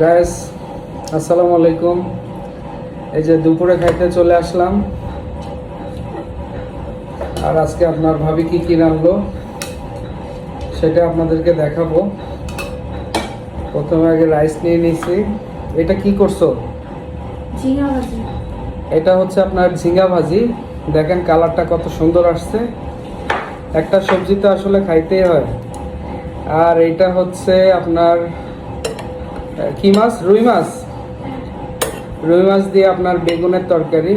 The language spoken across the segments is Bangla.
গায়েস আসসালামু আলাইকুম। এই যে দুপুরে খাইতে চলে আসলাম। আর আজকে আপনার ভাবি কি কি রানলো সেটা আপনাদেরকে দেখাবো। প্রথমে আগে রাইস নিয়ে নিয়েছি এটা কি করছ? এটা হচ্ছে আপনার ঝিঙ্গা ভাজি। দেখেন কালারটা কত সুন্দর আসছে। একটা সবজি তো আসলে খাইতেই হয়। আর এটা হচ্ছে আপনার কি মাছ? রুই মাছ? রুই মাছ দিয়ে আপনার বেগুনের তরকারি।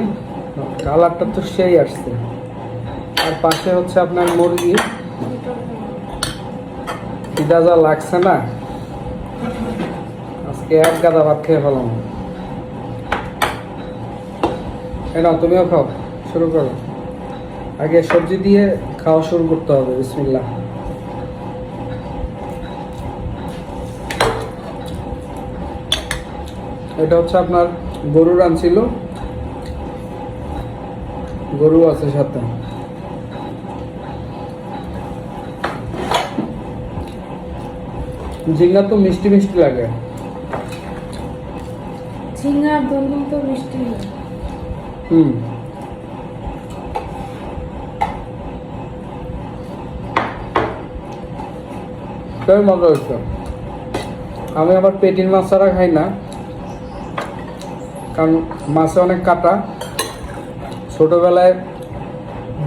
কালারটা তো সেই আসছে। আর পাশে হচ্ছে আপনার মুরগি। খিদা যা লাগছে না? আজকে এক গাদা ভাত খেয়ে ফেলাম। নাও, তুমিও খাও। শুরু করো। আগে সবজি দিয়ে খাওয়া শুরু করতে হবে, বিসমিল্লাহ। এটা হচ্ছে আপনার গরু রানছিল গরু আছে সাথে। ঝিঙ্গা তো মিষ্টি মিষ্টি লাগে। ঝিঙার দোলন তো মিষ্টি। হুম। মজা হচ্ছে আমি আবার পেটির মাছ ছাড়া খাই না। কারণ মাছে অনেক কাটা। ছোটবেলায়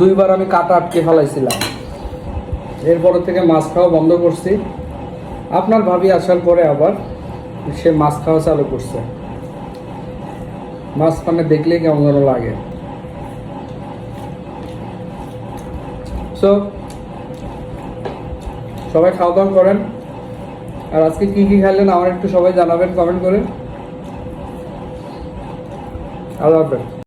দুইবার আমি কাটা আটকে ফেলাইছিলাম। এরপর থেকে মাছ খাওয়া বন্ধ করছি। আপনার ভাবি আসার পরে আবার সে মাছ খাওয়া চালু করছে। মাছ মানে দেখলেই কেমন যেন লাগে। সো সবাই খাওয়া দাওয়া করেন। আর আজকে কি কি খেলেন আমার একটু সবাই জানাবেন কমেন্ট করে। আল্লাহ হাফেজ